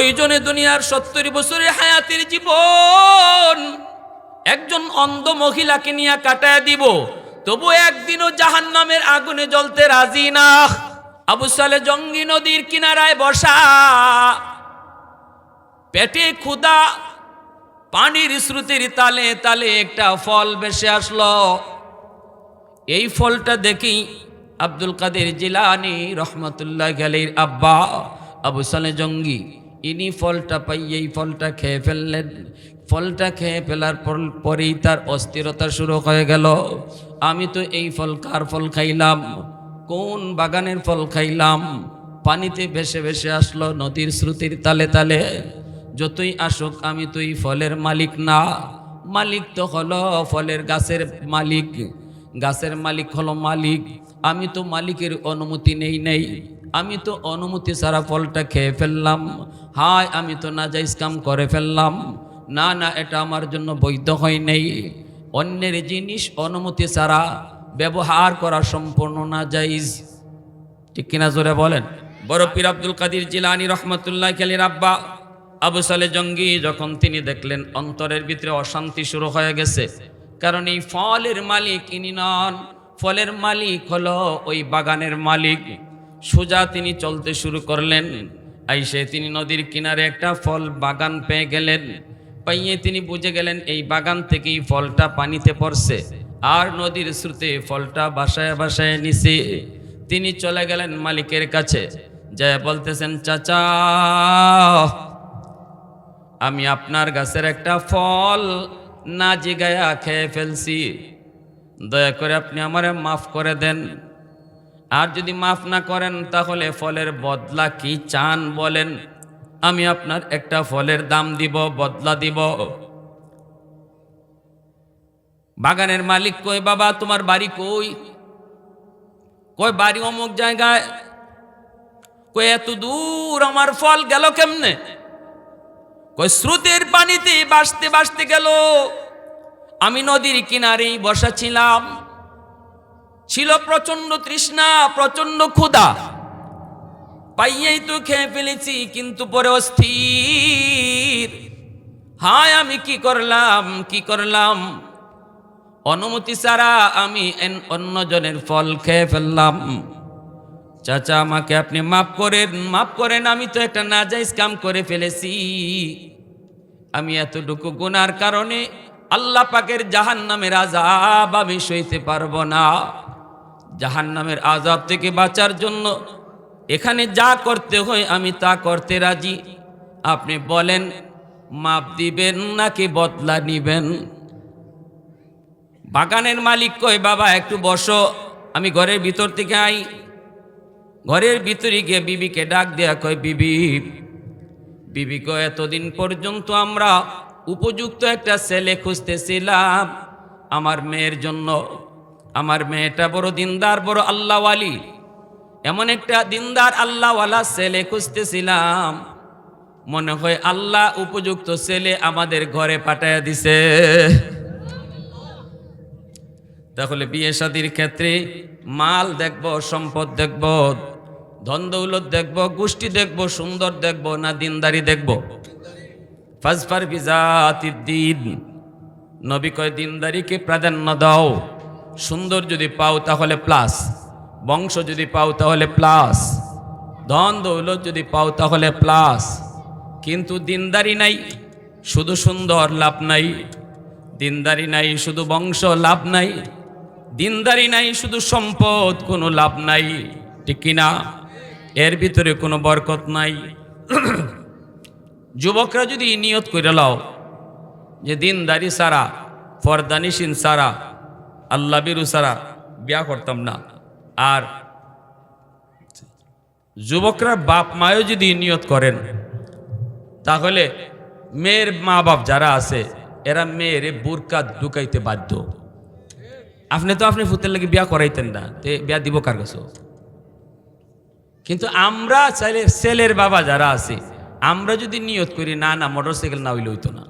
প্রয়োজনে দুনিয়ার সত্তর বছরের হায়াতের জীবন একজন অন্ধ মহিলাকে নিয়ে কাটায় দিব। তবু একদিনও জাহান নামের আগুনে জ্বলতে রাজি না। আবু সালে জঙ্গি নদীর কিনারায় বসা। পেটে ক্ষুদা পানির শ্রুতির তালে তালে একটা ফল বেসে আসলো। এই ফলটা দেখি আব্দুল কাদের জিলানি রহমতুল্লাহ গালির আব্বা আবু সালে জঙ্গি ইনি ফলটা পাই এই ফলটা খেয়ে ফেললেন ফলটা খেয়ে ফেলার পর পরেই তার অস্থিরতা শুরু হয়ে গেল আমি তো এই ফল কার ফল খাইলাম কোন বাগানের ফল খাইলাম পানিতে ভেসে ভেসে আসলো নদীর শ্রুতির তালে তালে যতই আসুক আমি তো এই ফলের মালিক না মালিক তো হলো ফলের গাছের মালিক গাছের মালিক হলো মালিক আমি তো মালিকের অনুমতি নেই নেই। আমি তো অনুমতি ছাড়া ফলটা খেয়ে ফেললাম। হায়, আমি তো না নাজাইজ কাম করে ফেললাম। না না, এটা আমার জন্য বৈধ হয় নেই। অন্যের জিনিস অনুমতি ছাড়া ব্যবহার করা সম্পূর্ণ না যাইজ ঠিক কিনা জোরে বলেন? বড় পীর আব্দুল কাদির জিলানি রহমতুল্লাহ খালির আব্বা আবু সালে জঙ্গি যখন তিনি দেখলেন, অন্তরের ভিতরে অশান্তি শুরু হয়ে গেছে। কারণ এই ফলের মালিক ইনি নন। ফলের মালিক হলো ওই বাগানের মালিক। সোজা তিনি চলতে শুরু করলেন। আইসে তিনি নদীর কিনারে একটা ফল বাগান পেয়ে গেলেন। পাইয়ে তিনি বুঝে গেলেন, এই বাগান থেকেই ফলটা পানিতে পড়ছে। আর নদীর স্রোতে ফলটা বাসায় বাসায় নিছে তিনি চলে গেলেন মালিকের কাছে। যা বলতেছেন, চাচা, আমি আপনার গাছের একটা ফল না জিগায়া খেয়ে ফেলছি। দয়া করে আপনি আমারে মাফ করে দেন। আর যদি মাফ না করেন, তাহলে ফলের বদলা কি চান বলেন? আমি আপনার একটা ফলের দাম দিব, বদলা দিব। বাগানের মালিক কই, বাবা? তোমার বাড়ি কই? কই বাড়ি অমুক জায়গায়? কই এত দূর আমার ফল গেল কেমনে? কই স্রোতের পানিতে বাসতে বাসতে গেল। আমি নদীর কিনারেই বসা ছিলাম। ছিল প্রচণ্ড তৃষ্ণা প্রচণ্ড ক্ষুধা। পাইয়েই তো খেয়ে ফেলেছি, কিন্তু পরে অস্থির হায়, আমি কি করলাম কি করলাম? অনুমতি ছাড়া আমি অন্যজনের ফল খেয়ে ফেললাম। চাচা, আমাকে আপনি মাফ করেন মাফ করেন, আমি তো একটা নাজাইজ কাম করে ফেলেছি। আমি এতটুকু গুনার কারণে আল্লাহ পাকের জাহান নামের আজাব আমি সইতে পারব না। জাহান নামের আজাব থেকে বাঁচার জন্য এখানে যা করতে হয় আমি তা করতে রাজি। আপনি বলেন, মাপ দিবেন নাকি বদলা নিবেন? বাগানের মালিক কয়, বাবা, একটু বসো, আমি ঘরের ভিতর থেকে আই। ঘরের ভিতরে গিয়ে বিবিকে ডাক দেয়া কয়, বিবি বিবি কয় এতদিন পর্যন্ত আমরা উপযুক্ত একটা ছেলে খুঁজতেছিলাম আমার মেয়ের জন্য। আমার মেয়েটা বড় দিনদার, বড় আল্লাহওয়ালি। এমন একটা দিনদার আল্লাহওয়ালা ছেলে খুঁজতেছিলাম। মনে হয় আল্লাহ উপযুক্ত ছেলে আমাদের ঘরে পাঠাইয়া দিছে। তাহলে বিয়ে শাদির ক্ষেত্রে মাল দেখব, সম্পদ দেখব, ধন দৌলত দেখব, গোষ্ঠী দেখব, সুন্দর দেখব না দিনদারি দেখব? ফাজফার বিজাতির দিন। নবী কয়, দিনদারিকে প্রাধান্য দাও। সুন্দর যদি পাও তাহলে প্লাস বংশ যদি পাও তাহলে প্লাস ধন দৌলত যদি পাও তাহলে প্লাস কিন্তু দিনদারি নাই, শুধু সুন্দর লাভ নাই, দিনদারি নাই, শুধু বংশ লাভ নাই, দিনদারি নাই, শুধু সম্পদ কোনো লাভ নাই, ঠিক কিনা এর ভিতরে কোনো বরকত নাই। যুবকরা যদি নিয়ত করে লাও, যে দিনদারি সারা ফরদানিসিন সারা আল্লাহ বিরু সারা বিয়া করতাম না। আর যুবকরা বাপ মায়ও যদি নিয়ত করেন, তাহলে মেয়ের মা বাপ যারা আছে, এরা মেয়ের বুরকা ঢুকাইতে বাধ্য। আপনি তো আপনি ফুতের লাগে বিয়া করাইতেন না, তে বিয়া দিব কার কাছে? কিন্তু আমরা চাইলে ছেলের বাবা যারা আছে, আমরা যদি নিয়ত করি, না না, মোটরসাইকেল না হইলে হইতো না।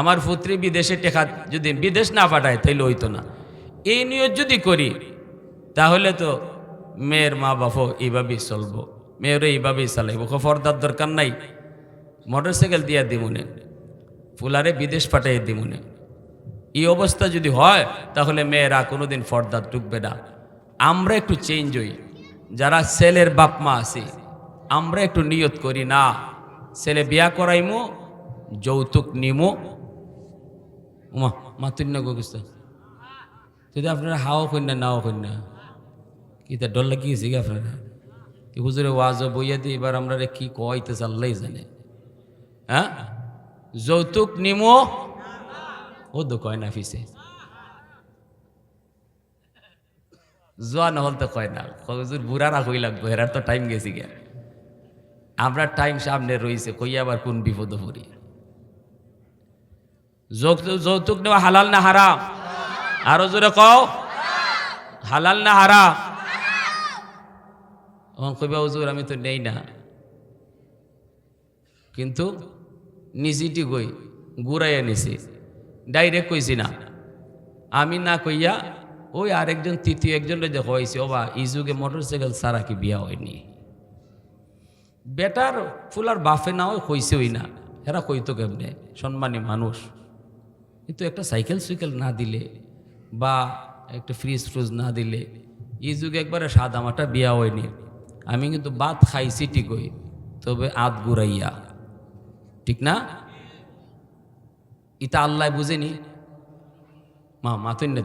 আমার পুত্রী বিদেশে টেকা যদি বিদেশ না পাঠায়, তাইলে হইতো না। এই নিয়ত যদি করি, তাহলে তো মেয়ের মা বাপও এইভাবেই চলবো। মেয়েরও এইভাবেই চালাইব। ফর্দার দরকার নাই। মোটর সাইকেল দিয়া দিমুনে ফুলারে বিদেশ পাঠাই দিমুনে এই অবস্থা যদি হয়, তাহলে মেয়েরা কোনোদিন ফর্দার ঢুকবে না। আমরা একটু চেঞ্জ হই। যারা ছেলের বাপ মা আছি, আমরা একটু নিয়ত করি, না, ছেলে বিয়া করাইমো, যৌতুক নিমো উমা মাতুন না গিস যদি আপনারা হাও কন্যা নাও কন্যা কি তা ডর লাগিয়েছি আপনারা? কি হুজুরে ওয়াজ বইয়া দিয়ে এবার আমরা কি কইতে চাল্লাই জানে। হ্যাঁ? যৌতুক নিমো? ও তো কয় না ফিসে। জোয়া নহল তো কয় না হুজুর বুড়ারা কই লাগবো, হেরার তো টাইম গেছি গে। আমরা টাইম সামনে রইছে কই আবার কোন বিপদ পড়ি। যৌতুক নেওয়া হালাল না হারাম? আরও জোরে কও। হালাল না হারাম? আমার কইবা, হুজুর, আমি তো নেই না। কিন্তু নিজিটি গই গুড়াইয়া নিছি। ডাইরেক্ট কইছি না। আমি না কইয়া ওই আরেকজন তৃতীয় একজন যে হয়েছে ওবা এই যুগে মোটর সাইকেল ছাড়া কি বিয়া হয়নি? বেটার ফুলার বাফে না ওই হইছেই না। এরা কইতো কেমনে? সম্মানী মানুষ। কিন্তু একটা সাইকেল সাইকেল না দিলে বা একটা ফ্রিজ ফ্রুজ না দিলে, এই যুগে একবারে সাদা মাটা বিয়া হয়নি। আমি কিন্তু বাত খাইছি ঠিকই তবে আত গুড়াইয়া। ঠিক না? ইতা আল্লাহ বুঝেনি। মা মাতুন না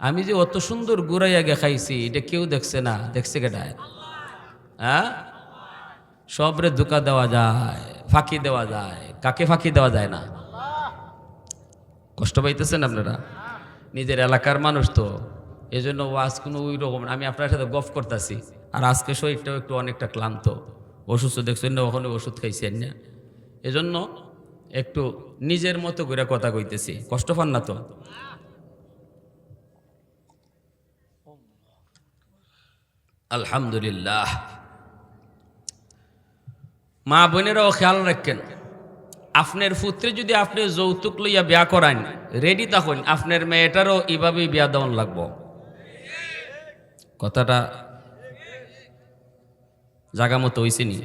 আমি যে অত সুন্দর গুড়াইয়া গে খাইছি, এটা কেউ দেখছে না। দেখছে কেটায় হ্যাঁ? সবরে ধোকা দেওয়া যায়, ফাঁকি দেওয়া যায়। কাকে ফাঁকি দেওয়া যায় না? কষ্ট পাইতেছেন আপনারা? নিজের এলাকার মানুষ তো। এই জন্য ওয়াজ কোনো ওই রকম। আমি আপনার সাথে গফ করতেছি। আর আজকে শরীরটাও একটু অনেকটা ক্লান্ত। অসুস্থ দেখছেন না, ওখানে ওষুধ খাইছেন না। এজন্য একটু নিজের মতো করে কথা কইতেছি। কষ্ট পান না তো? আলহামদুলিল্লাহ। মা বোনেরাও খেয়াল রাখেন। আপনার পুত্রে যদি আপনি যৌতুক লইয়া বিয়া করান রেডি তখন আপনার মেয়েটারও এইভাবেই বিয়া দেওয়ান লাগব। কথাটা জাগা মতো হয়েছে নি?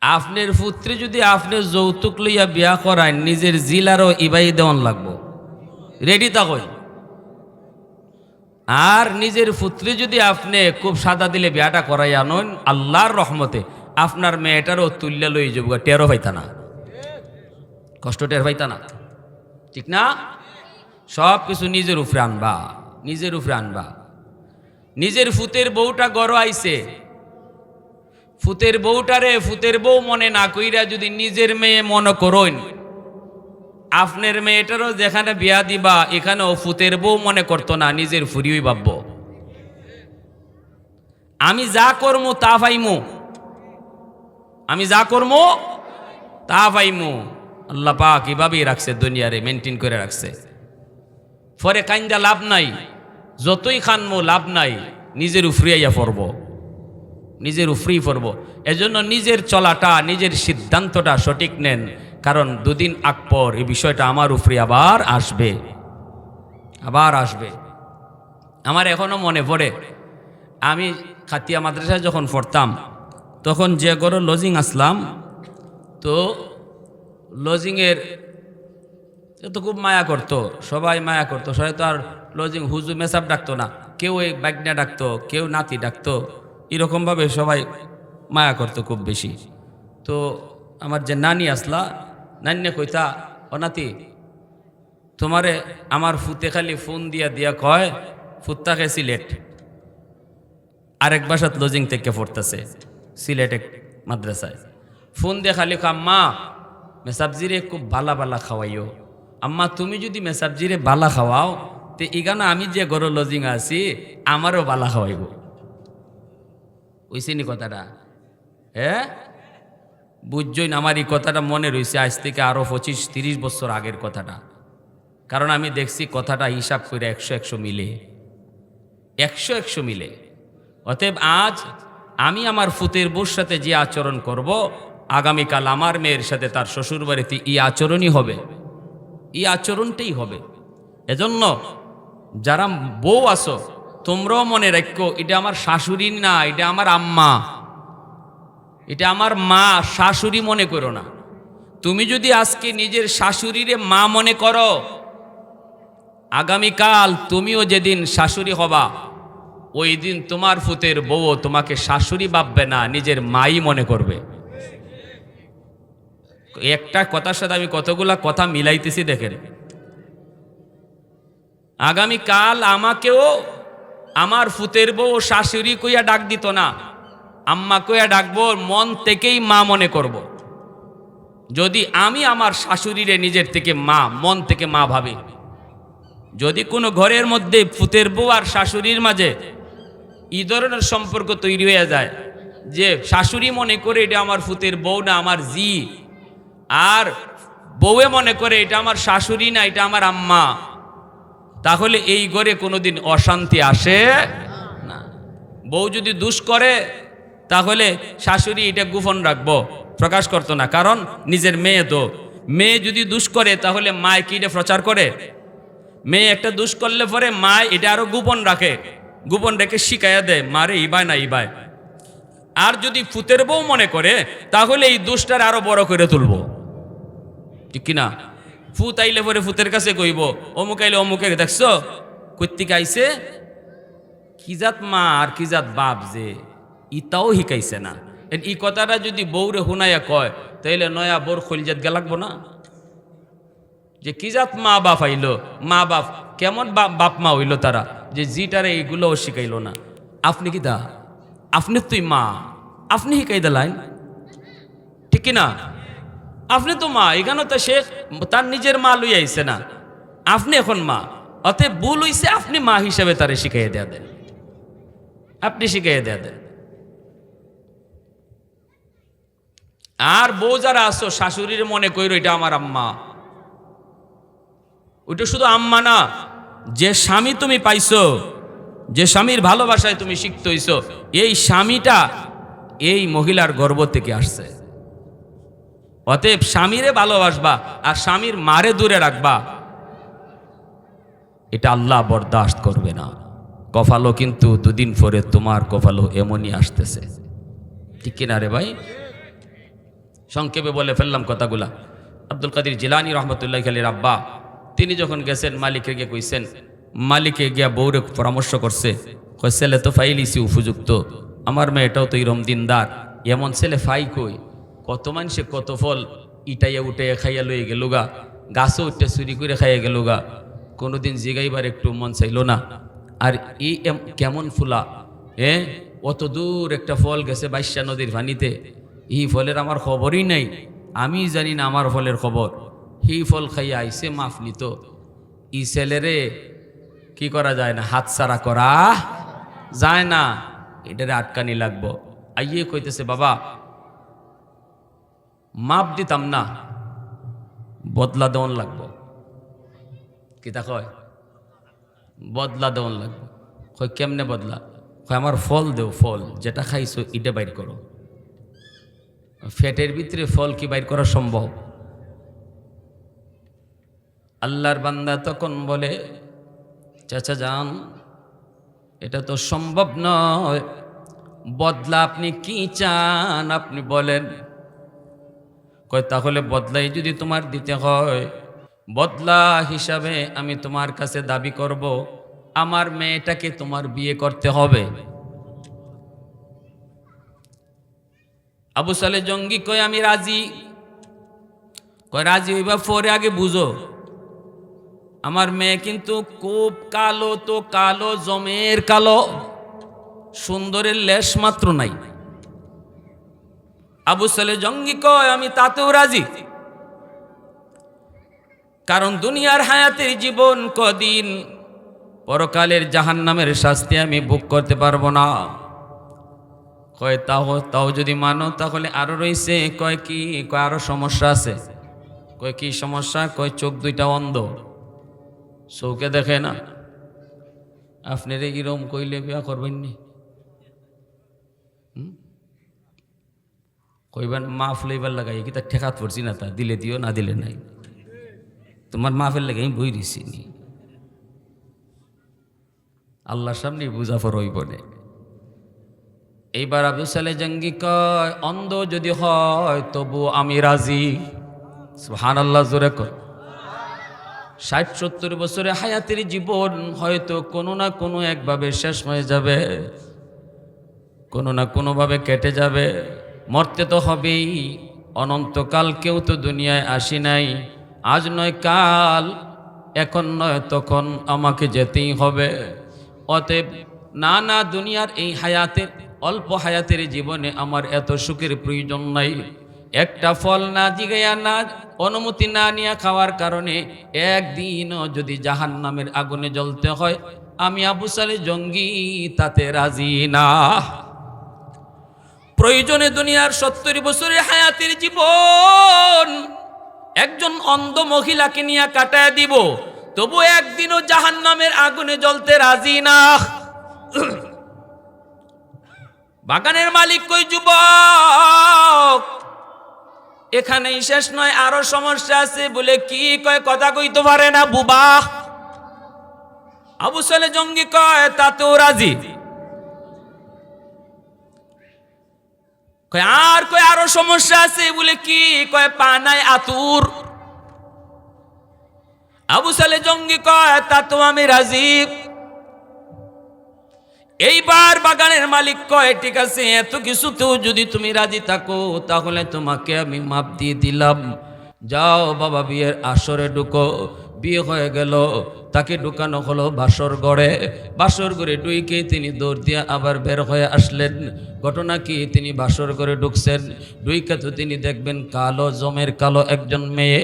আপনার পুত্রে যদি আপনি যৌতুক লইয়া বিয়া করান, নিজের জিলারও ইবাই দেওয়ান লাগব। রেডি তখন। আর নিজের পুত্রে যদি আপনি খুব সাদা দিলে বিয়াটা করাই আনন, আল্লাহর রহমতে। আপনার মেয়েটারও তুল্য লই যাব টেরো পাইতা না। কষ্ট টের পাইতা না। ঠিক না? সব কিছু নিজের উপরে আনবা, নিজের উপরে আনবা। নিজের ফুতের বউটা গড় আইছে। ফুতের বউটারে ফুতের বউ মনে না কইরা যদি নিজের মেয়ে মনে করইন আপনার মেয়েটারও যেখানে বিয়া দিবা, এখানেও ফুতের বউ মনে করতো না, নিজের ফুরিওই ভাবব। আমি যা করমু তা পাইমু আমি যা করমু, তা পাইমু। আল্লাহ পাক এভাবেই রাখছে দুনিয়ারে মেনটেন করে রাখছে। ফরে কাইন্দা লাভ নাই, যতই খানমু, লাভ নাই, নিজের উফরিয়াইয়া পড়ব। নিজের উফরি পড়ব। এজন্য নিজের চলাটা, নিজের সিদ্ধান্তটা সঠিক নেন, কারণ দুদিন আগ পর এই বিষয়টা আমার উপরে আবার আসবে। আবার আসবে। আমার এখনও মনে পড়ে, আমি খাতিয়া মাদ্রাসায় যখন পড়তাম তখন যে গড় লজিং আসলাম, তো লজিংয়ের তো খুব মায়া করতো, সবাই মায়া করতো। সবাই তো আর লজিং হুজু মেসাব ডাকতো না, কেউ এই বাগনা ডাকতো, কেউ নাতি ডাকতো, এরকমভাবে সবাই মায়া করতো খুব বেশি। তো আমার যে নানি আসলা নান্যে কইতা, ও নাতি, তোমারে আমার ফুতে খালি ফোন দিয়া দিয়া কয়, ফুত্তা ফুত্তাকে সিলেট আরেক বাসাত লজিং থেকে পড়তেছে সিলেটে মাদ্রাসায়। ফোন দিয়ে খালি আম্মা মেসাবজিরে খুব বালা বালা খাওয়াইও। আম্মা, তুমি যদি মেসাবজিরে বালা খাওয়াও, তে ইগানা আমি যে গরো লজিং আছি, আমারও বালা খাওয়াইব। ওইসিনি কথাটা? হ্যাঁ বুঝছই না, আমার এই কথাটা মনে রয়েছে আজ থেকে আরও পঁচিশ তিরিশ বছর আগের কথাটা। কারণ আমি দেখছি কথাটা হিসাব করে একশো একশো মিলে। একশো একশো মিলে। অতএব আজ আমি আমার ফুতের বউর সাথে যে আচরণ করব, আগামীকাল আমার মেয়ের সাথে তার শ্বশুর বাড়িতে এই আচরণই হবে। এই আচরণটাই হবে। এজন্য যারা বউ আসো তোমরাও মনে রাখো এটা আমার শাশুড়ি না, এটা আমার আম্মা। এটা আমার মা, শাশুড়ি মনে করো না। তুমি যদি আজকে নিজের শাশুড়িরে মা মনে করো, আগামীকাল তুমিও যেদিন শাশুড়ি হবা ওই দিন তোমার ফুতের বউ তোমাকে শাশুড়ি ভাববে না, নিজের মাই মনে করবে একটা কথার সাথে আমি কতগুলা কথা মিলাইতেছি দেখেন আগামীকাল আমাকেও আমার ফুতের বউ শাশুড়ি কইয়া ডাক দিত না, আম্মা কইয়া ডাকবো, মন থেকেই মা মনে করব। যদি আমি আমার শাশুড়িরে নিজের থেকে মা, মন থেকে মা ভাবি, যদি কোনো ঘরের মধ্যে ফুতের বউ আর শাশুড়ির মাঝে এই ধরনের সম্পর্ক তৈরি হয়ে যায় যে শাশুড়ি মনে করে এটা আমার ফুতের বউ না, আমার জি। আর বউয়ে মনে করে এটা আমার শাশুড়ি না, এটা আমার আম্মা। তাহলে এই ঘরে কোনোদিন অশান্তি আসে না। বউ যদি দুষ করে, তাহলে শাশুড়ি এটা গোপন রাখব, প্রকাশ করতো না। কারণ নিজের মেয়ে তো। মেয়ে যদি দুষ করে, তাহলে মায় কি এটা প্রচার করে? মেয়ে একটা দুষ করলে পরে মা এটা আরও গোপন রাখে। গোপন রেখে শিখাইয়া দেয়, মারে, ইবায় না, ইবায়। আর যদি ফুতের বউ মনে করে, তাহলে এই দুষ্টার আরও বড় করে তুলবো। ঠিক কিনা? ফুত আইলে পরে ফুতের কাছে কইব, অমুক আইলে অমুকে দেখছ? কর্তিক আইছে, কি জাত মা আর কি জাত বাপ যে, ইতাও শিকাইছে না। ই কথাটা যদি বউরে শুনাইয়া কয়, তাইলে নয়া বউর খলিজাত গেলাকবো না? যে কি জাত মা বাপ আইলো, মা বাপ কেমন বাপ মা হইল তারা যে জিটারে এইগুলোও শিখাইলো না। আপনি কি দা? আপনি তুই মা। আপনি শিখাই দিলেন। ঠিক না আপনি তো মা, এখানে তো সে তার নিজের মা লই আইছে না। আপনি এখন মা। অতএব ভুল হইছে, আপনি মা হিসাবে তারে শিখাইয়ে দেয়া দেন। আপনি শিখাইয়ে দেয়া দেন। আর বউ যারা আসো শাশুড়ির মনে কইরো, এটা আমার আম্মা। ওইটা শুধু আম্মা না যে স্বামী তুমি পাইছো, যে স্বামীর ভালোবাসায় তুমি শিখতে হইছো, এই স্বামীটা এই মহিলার গর্ব থেকে আসছে। অতএব স্বামীরে ভালোবাসবা আর স্বামীর মারে দূরে রাখবা, এটা আল্লাহ বরদাস্ত করবে না। কফালো কিন্তু দুদিন পরে তোমার কফালো এমনই আসতেছে। ঠিক কিনা রে ভাই? সংক্ষেপে বলে ফেললাম কথাগুলা। আব্দুল কাদির জিলানি রহমতুল্লাহ খালির আব্বা তিনি যখন গেছেন, মালিকে গিয়ে কইছেন, মালিকে গিয়া বউরে পরামর্শ করছে, কয়, ছেলে তো ফাইলিছি উপযুক্ত, আমার মেয়েটাও তো এরম দিনদার, এমন ছেলে ফাই কই? কত মানুষে কত ফল ইটাইয়া উঠাইয়া খাইয়া লইয়া গেল গা, গাছও উঠে চুরি করে খাইয়া গেল গা, কোনোদিন জিগাইবার একটু মন চাইল না। আর ই কেমন ফুলা, এ? অত দূর একটা ফল গেছে বাইশা নদীর পানিতে এই ফলের আমার খবরই নাই আমি জানি না আমার ফলের খবর। এই ফল খাইয়া আইসে মাফ নিত। ই ছেলেরে কি করা যায় না? হাত সারা করা যায় না। এটারে আটকানি লাগবো। আইয়ে কইতেছে, বাবা, মাপ দিতাম না, বদলা দেওয়ান লাগবো। কিতা কয়? বদলা দেওয়ান লাগবো। কয়, কেমনে বদলা? কয়, আমার ফল দেও, ফল, যেটা খাইছো এটা বাইর করো। ফ্যাটের ভিতরে ফল কি বাইর করা সম্ভব? আল্লাহর বান্দা তখন বলে, চাচা যান, এটা তো সম্ভব নয়। বদলা আপনি কি চান? আপনি বলেন, কয়, তাহলে বদলাই যদি তোমার দিতে হয়, বদলা হিসাবে আমি তোমার কাছে দাবি করব, আমার মেয়েটাকে তোমার বিয়ে করতে হবে। আবু সালে জঙ্গি কয়, আমি রাজি। কয়, রাজি হইবা, পরে আগে বুঝো। আমার মেয়ে কিন্তু খুব কালো তো কালো, জমের কালো, সুন্দরের লেশ মাত্র নাই। আবু সালে জঙ্গি কয়, আমি তাতেও রাজি? কারণ দুনিয়ার হায়াতের জীবন কদিন, পরকালের জাহান্নামের শাস্তি আমি বুক করতে পারব না। কয়, তাও তাও যদি মানো, তাহলে আরও রয়েছে কয়, কি? কয়, আরও সমস্যা আছে। কয়, কি সমস্যা? কয়, চোখ দুইটা অন্ধ। চৌকে দেখে না? আপনি রে কিরম কইলে বিয়া করবেন নি? কইবেন, মাফ লইবার লাগাই কি তার ঠেকাত পড়ছি না তা? দিলে দিও, না দিলে নাই। তোমার মাফের লাগাই বই দিছি নি আল্লাহর সামনে বুঝাফর হইব না। এইবার আবু সালে জঙ্গি কয়, অন্ধ যদি হয়, তবু আমি রাজি। হান আল্লাহ জোরে কয়। ষাট সত্তর বছরে হায়াতের জীবন হয়তো কোনো না কোনো একভাবে শেষ হয়ে যাবে, কোনো না কোনোভাবে কেটে যাবে। মরতে তো হবেই, অনন্তকাল কেউ তো দুনিয়ায় আসি নাই। আজ নয় কাল, এখন নয় তখন আমাকে যেতেই হবে। অতএব না না দুনিয়ার এই হায়াতের, অল্প হায়াতের জীবনে আমার এত সুখের প্রয়োজন নাই। একটা ফল না জিগাইয়া না অনুমতি না নিয়ে খাওয়ার কারণে একদিনও যদি জাহান নামের আগুনে জ্বলতে হয়, আমি আবু সালে জঙ্গি, তাতে রাজি না। প্রয়োজনে দুনিয়ার সত্তর বছরের হায়াতের জীবন একজন অন্ধ মহিলাকে নিয়ে কাটায় দিব, তবু একদিনও জাহান নামের আগুনে জ্বলতে রাজি না। বাগানের মালিক কই যুবক? এখানেই শেষ নয়, আরও সমস্যা আছে বলে কি কয় কথা কইতে পারে না বুবা? আবু সালে জঙ্গি কয়, তাতেও রাজি। কয়, আর কয়, আরও সমস্যা আছে বলে কি কয়, পানায় আতুর। আবু সালে জঙ্গি কয় তা তো আমি রাজি। এইবার বাগানের মালিক কয়, ঠিক আছে, এত কিছুতেও যদি তুমি রাজি থাকো, তাহলে তোমাকে আমি মাপ দিয়ে দিলাম। যাও বাবা বিয়ের আসরে ঢুকো। বিয়ে হয়ে গেল। তাকে ঢুকানো হলো বাসর গড়ে বাসর ঘরে ডুইকে তিনি দৌড় দিয়ে আবার বের হয়ে আসলেন। ঘটনা কি? তিনি বাসর ঘরে ঢুকছেন। ডুইকে তো তিনি দেখবেন কালো, জমের কালো একজন মেয়ে।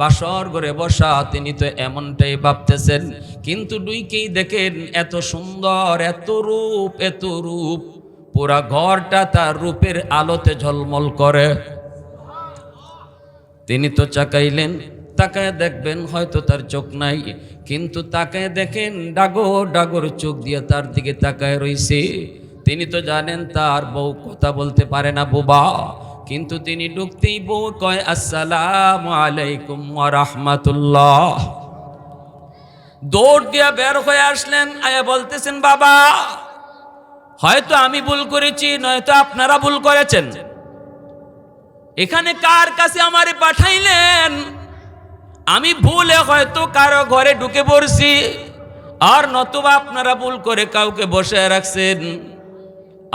বাসর ঘরে বসা তিনি তো এমনটাই ভাবতেছেন। কিন্তু ডুইকেই দেখেন এত সুন্দর, এত রূপ এত রূপ। পুরা ঘরটা তার রূপের আলোতে ঝলমল করে। তিনি তো চাকাইলেন। তাকায় দেখবেন হয়তো তার চোখ নাই, কিন্তু তাকায় দেখেন ডাগর ডাগর চোখ দিয়ে তার দিকে তাকায় রইছে। তিনি তো জানেন তার বউ কথা বলতে পারে না বোবা, কিন্তু তিনি ঢুকতেই বউ কয়, আসসালাম আলাইকুম রাহমাতুল্লাহ। দৌড় দিয়া বের হয়ে আসলেন, আয়া বলতেছেন, বাবা, হয়তো আমি ভুল করেছি, নয়তো আপনারা ভুল করেছেন। এখানে কার কাছে আমারে পাঠাইলেন? আমি ভুলে হয়তো কারও ঘরে ঢুকে পড়ছি, আর নতুবা আপনারা ভুল করে কাউকে বসে রাখছেন।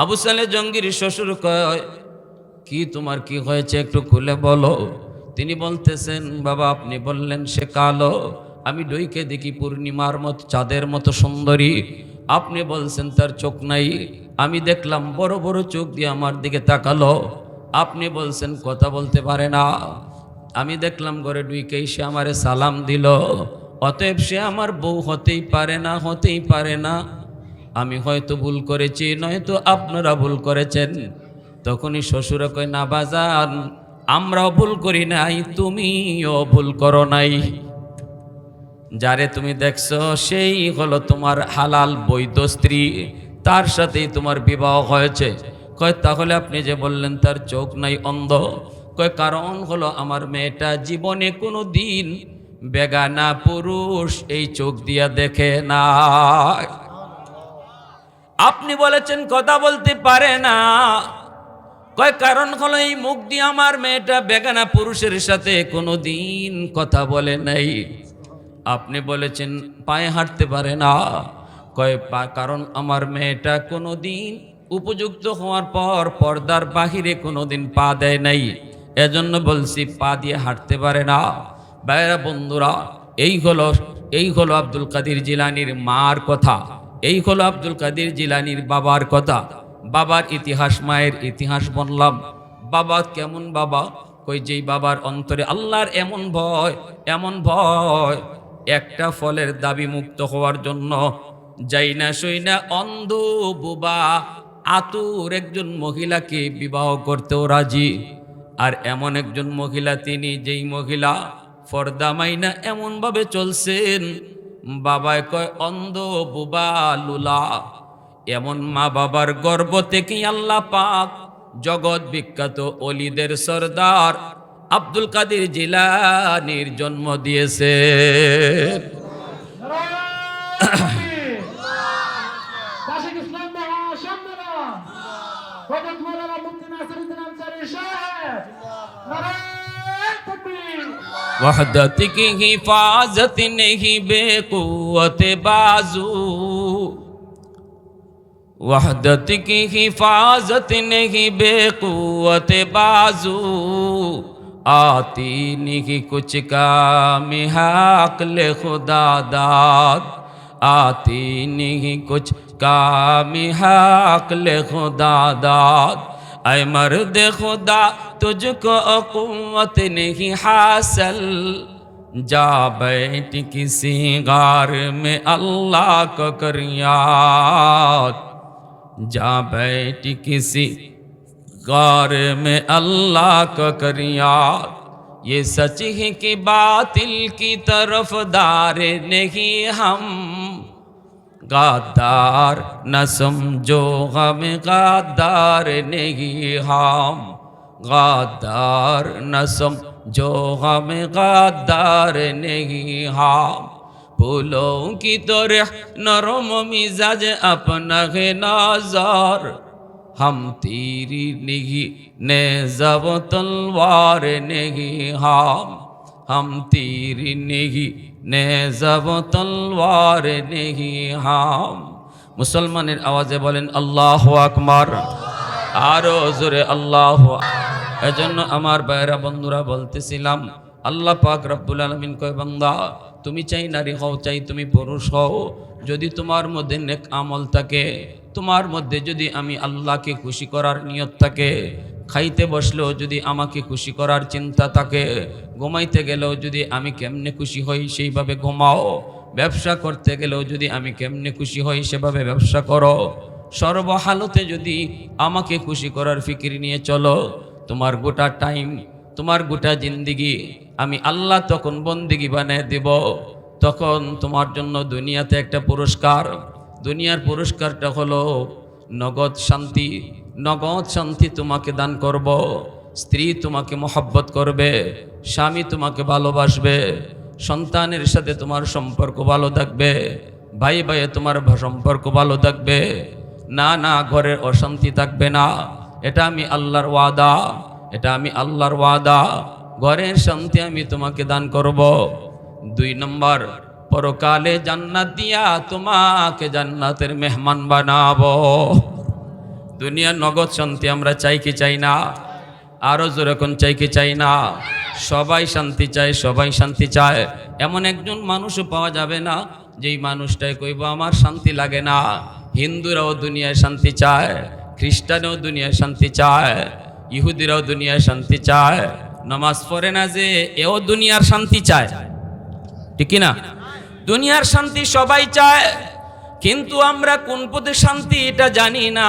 আবু সালে জঙ্গির শ্বশুর কয়, কি তোমার কি হয়েছে একটু খুলে বলো। তিনি বলতেছেন, বাবা, আপনি বললেন সে কালো। আমি ডইকে দেখি পূর্ণিমার মতো, চাঁদের মতো সুন্দরী। আপনি বলছেন তার চোখ নাই। আমি দেখলাম বড় বড় চোখ দিয়ে আমার দিকে তাকালো। আপনি বলছেন, কথা বলতে পারে না। আমি দেখলাম ঘরে ডুইকেই সে আমারে সালাম দিল। অতএব সে আমার বউ হতেই পারে না, হতেই পারে না। আমি হয়তো ভুল করেছি, নয়তো আপনারা ভুল করেছেন। তখনই শ্বশুর কয়, না বাজান, আমরাও ভুল করি নাই, তুমিও ভুল করো নাই। যারে তুমি দেখছ, সেই হলো তোমার হালাল বৈধ স্ত্রী। তার সাথেই তোমার বিবাহ হয়েছে। কয়, তাহলে আপনি যে বললেন, তার চোখ নাই অন্ধ। কয়, কারণ হলো আমার মেয়েটা জীবনে কোনো দিন বেগানা পুরুষ এই চোখ দিয়া দেখে না আপনি বলেছেন, কথা বলতে পারে না। কয়, কারণ হলো এই মুখ দিয়ে আমার মেয়েটা বেগানা পুরুষের সাথে কোনো দিন কথা বলে নাই। আপনি বলেছেন, পায়ে হাঁটতে পারে না। কয় কারণ আমার মেয়েটা কোনো দিন উপযুক্ত হওয়ার পর পর্দার বাহিরে কোনো দিন পা দেয় নাই। এজন্য বলছি, পা দিয়ে হাঁটতে পারে না। বাইরা বন্ধুরা, এই হলো এই হলো আব্দুল কাদির জিলানির মার কথা। এই হলো আব্দুল কাদির জিলানির বাবার কথা। বাবার ইতিহাস, মায়ের ইতিহাস বললাম। বাবা কেমন বাবা? কই যেই বাবার অন্তরে আল্লাহর এমন ভয় এমন ভয়, একটা ফলের দাবি মুক্ত হওয়ার জন্য যাই না সই না অন্ধ বুবা। আতুর একজন মহিলাকে বিবাহ করতেও রাজি। আর এমন একজন মহিলা, তিনি যেই মহিলা ফর্দা মাইনা এমনভাবে চলছেন, বাবায় কয়, অন্ধ বুবা লুলা, এমন মা বাবার গর্ব থেকেই আল্লাহ পাক জগৎ বিখ্যাত অলিদের সর্দার আব্দুল কাদের জিলানির জন্ম দিয়েছে वहदत की हिफाजत नहीं, बेकुवत बाजू। वहदत की हिफाजत नहीं, बेकुवत बाजू। आती नहीं कुछ काम हकल खुदा दाद। आती नहीं कुछ काम हकल खुदा दाद। ऐ मर्द खुदा, तुझको कुवत नहीं हासिल। जा बैठ किसी गार में अल्लाह को कर याद। जा बैठ किसी गार में अल्लाह को कर याद। ये सच है कि बातिल की तरफ़ दार नहीं हम। गादार न समझो हम गादार नहीं हम गादार न समझो हम गादार नहीं हम फूलों की तरह नरम मिजाज अपना है नजर हम तेरी नहीं ने जब तलवार नहीं हम ہم تیر نہیں نیزب تلوار نہیں ہم মুসলমানের আওয়াজে বলেন আল্লাহ আকমার আরও জোরে আল্লাহ এজন্য আমার বাইরা বন্ধুরা বলতেছিলাম আল্লাহ পাক রব্বুল আলমিন কয় বান্দা তুমি চাই নারী হও চাই তুমি পুরুষ হও, যদি তোমার মধ্যে নেক আমল থাকে, তোমার মধ্যে যদি আমি আল্লাহকে খুশি করার নিয়ত থাকে খাইতে বসলেও যদি আমাকে খুশি করার চিন্তা থাকে, ঘুমাইতে গেলেও যদি আমি কেমনে খুশি হই সেইভাবে ঘুমাও। ব্যবসা করতে গেলেও যদি আমি কেমনে খুশি হই সেভাবে ব্যবসা করো। সর্বহালতে যদি আমাকে খুশি করার ফিকির নিয়ে চলো, তোমার গোটা টাইম, তোমার গোটা জিন্দিগি আমি আল্লাহ তখন বন্দিগি বানিয়ে দেব। তখন তোমার জন্য দুনিয়াতে একটা পুরস্কার। দুনিয়ার পুরস্কারটা হলো নগদ শান্তি। নগদ শান্তি তোমাকে দান করব, স্ত্রী তোমাকে মহব্বত করবে, স্বামী তোমাকে ভালোবাসবে, সন্তানের সাথে তোমার সম্পর্ক ভালো থাকবে, ভাই ভাইয়ে তোমার সম্পর্ক ভালো থাকবে, না না ঘরের অশান্তি থাকবে না। এটা আমি আল্লাহর ওয়াদা, এটা আমি আল্লাহর ওয়াদা। ঘরের শান্তি আমি তোমাকে দান করব। দুই নম্বর, পরকালে জান্নাত দিয়া তোমাকে জান্নাতের মেহমান বানাবো। দুনিয়ার নগদ শান্তি আমরা চাই কি চাই না? আরও যেরকম চাই কি চাই না? সবাই শান্তি চায়, সবাই শান্তি চায়। এমন একজন মানুষও পাওয়া যাবে না, যেই মানুষটাই কইব, আমার শান্তি লাগে না। হিন্দুরাও দুনিয়ায় শান্তি চায়, খ্রিস্টানও দুনিয়ায় শান্তি চায়, ইহুদিরাও দুনিয়ায় শান্তি চায়। নামাজ পড়ে না যে, এও দুনিয়ার শান্তি চায়। ঠিক না? দুনিয়ার শান্তি সবাই চায়, কিন্তু আমরা কোন পথে শান্তি এটা জানি না।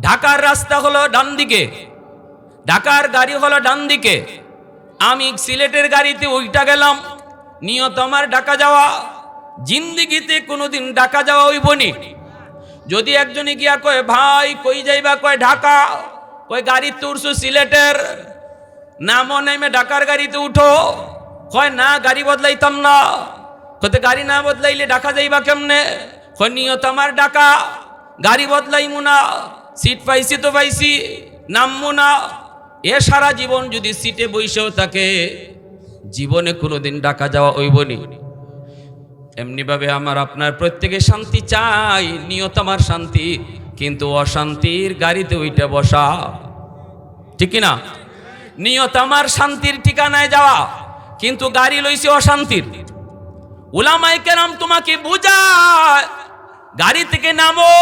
ঢাকার রাস্তা হলো ডান দিকে, ঢাকার গাড়ি হলো ডান দিকে। আমি সিলেটের গাড়িতে ওইটা গেলাম, নিয়ত আমার ঢাকা যাওয়া। জিন্দিগিতে কোনোদিন ঢাকা যাওয়া হইবনি। যদি একজনে গিয়া কয়, ভাই, কই যাইবা? কয়, ঢাকা। কয়, গাড়ি উঠছো সিলেটের। নামও নেমে ঢাকার গাড়িতে উঠো। কয়, না, গাড়ি বদলাইতাম না। কতে গাড়ি না বদলাইলে ঢাকা যাইবা কেমনে? কয়, নিয়ত আমার ঢাকা। গাড়ি বদলাইমু না। সিট পাইছি তো পাইছি নামমু না। এ সারা জীবন যদি সিটে বইসেও থাকে, জীবনে কোনোদিন ডাকা যাওয়া ওই হইবনি এমনিভাবে আমার আপনার প্রত্যেকে শান্তি চাই, নিয়ত আমার শান্তি, কিন্তু অশান্তির গাড়িতে ওইটা বসা। ঠিক না নিয়ত আমার শান্তির ঠিকানায় যাওয়া, কিন্তু গাড়ি লইছে অশান্তির। উলামাই কেরাম তোমাকে বুঝায়, গাড়ি থেকে নামো।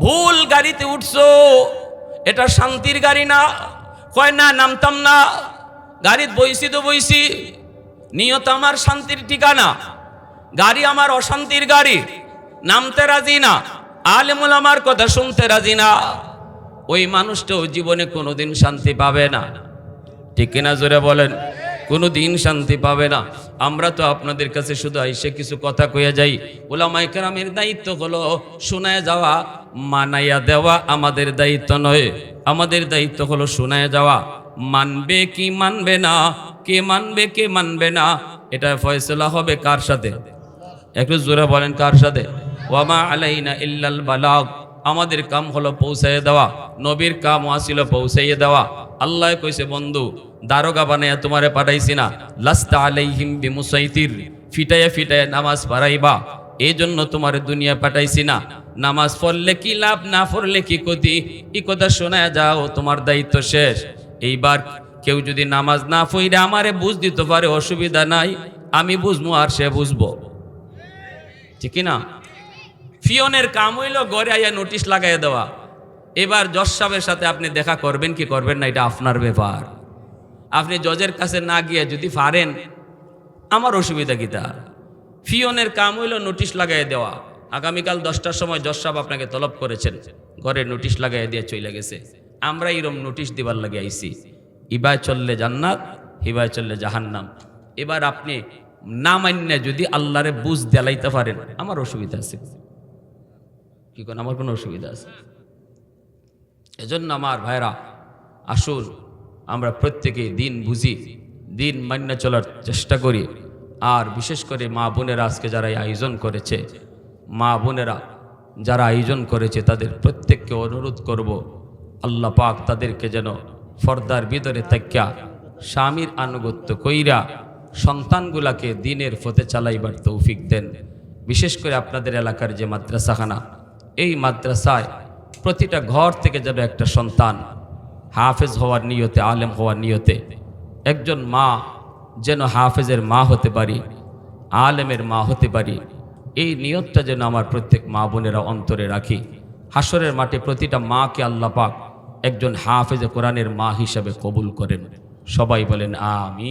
ভুল গাড়িতে উঠছো, এটা শান্তির গাড়ি না। কয়, না, নামতাম না। গাড়িত বইছি তো বইছি নিয়ত আমার শান্তির ঠিকানা। গাড়ি আমার অশান্তির গাড়ি। নামতে রাজি না। আলেমুল আমার কথা শুনতে রাজি না। ওই মানুষটাও জীবনে কোনোদিন শান্তি পাবে না। ঠিক কিনা জোরে বলেন। কোনো দিন শান্তি পাবে না। আমরা তো আপনাদের কাছে শুধু আইসে কিছু কথা কইয়া যাই। ওলামাই কেরামের দায়িত্ব হলো শোনায় যাওয়া, মানাইয়া দেওয়া আমাদের দায়িত্ব নয়। আমাদের দায়িত্ব হলো শোনায় যাওয়া, মানবে কি মানবে না, কে মানবে কে মানবে না, এটা ফয়সলা হবে কার সাথে? একটু জোরে বলেন কার সাথে? ওয়ামা আলাইনা ইল্লাল বালাগ। আমাদের কাম হলো পৌঁছাইয়ে দেওয়া, নবীর কাম আসিল পৌঁছাইয়ে দেওয়া। আল্লাহ কইছে, বন্ধু দারোগা বানাইয়া তোমারে পাঠাইছি না। লাস্তা আলাইহিম বিমুসাইতির। ফিটাইয়া ফিটাইয়া নামাজ পারাইবা এই জন্য তোমার দুনিয়া পাঠাইছি না। নামাজ পড়লে কি লাভ, না পড়লে কি ক্ষতি? এই কথা শোনায় যাও, তোমার দায়িত্ব শেষ। এইবার কেউ যদি নামাজ না পড়ে আমারে বুঝ দিতে পারে, অসুবিধা নাই। আমি বুঝব আর সে বুঝব। ঠিক না? ফিওনের কাম হইল গড়ে আইয়া নোটিশ লাগাই দেওয়া। এবার জজ সাহেবের সাথে আপনি দেখা করবেন কি করবেন না, এটা আপনার ব্যাপার। আপনি জজের কাছে না গিয়ে যদি পারেন, আমার অসুবিধা কি তার? ফিওনের কাম হইল নোটিশ লাগাই দেওয়া। আগামীকাল দশটার সময় জজ সাহেব আপনাকে তলব করেছেন। ঘরে নোটিশ লাগাই দিয়ে চলে গেছে। আমরা এরম নোটিশ দিবার লাগে আইছি। ইবায় চললে জান্নাত, হিবায় চললে জাহান্নাম। এবার আপনি না মান্যে যদি আল্লাহরে বুঝ দেলাইতে পারেন, আমার অসুবিধা আছে। কি কোন, আমার কোনো অসুবিধা আছে? এজন্য আমার ভাইরা, আসুন। আমরা প্রত্যেকে দিন বুঝি, দিন মান্য চলার চেষ্টা করি। আর বিশেষ করে মা বোনেরা আজকে যারা আয়োজন করেছে, মা বোনেরা যারা আয়োজন করেছে, তাদের প্রত্যেককে অনুরোধ করব, আল্লাহ পাক তাদেরকে যেন ফর্দার ভিতরে তাক্যা স্বামীর আনুগত্য কইরা সন্তানগুলাকে দিনের ফতে চালাইবার তৌফিক দেন। বিশেষ করে আপনাদের এলাকার যে মাদ্রাসাখানা, এই মাদ্রাসায় প্রতিটা ঘর থেকে যেন একটা সন্তান। হাফেজ হওয়ার নিয়তে, আলেম হওয়ার নিয়তে, একজন মা যেন হাফেজের মা হতে পারি, আলেমের মা হতে পারি, এই নিয়তটা যেন আমার প্রত্যেক মা বোনেরা অন্তরে রাখি। হাসরের মাঠে প্রতিটা মাকে আল্লাপাক একজন হাফেজে কোরআনের মা হিসাবে কবুল করেন। সবাই বলেন আমি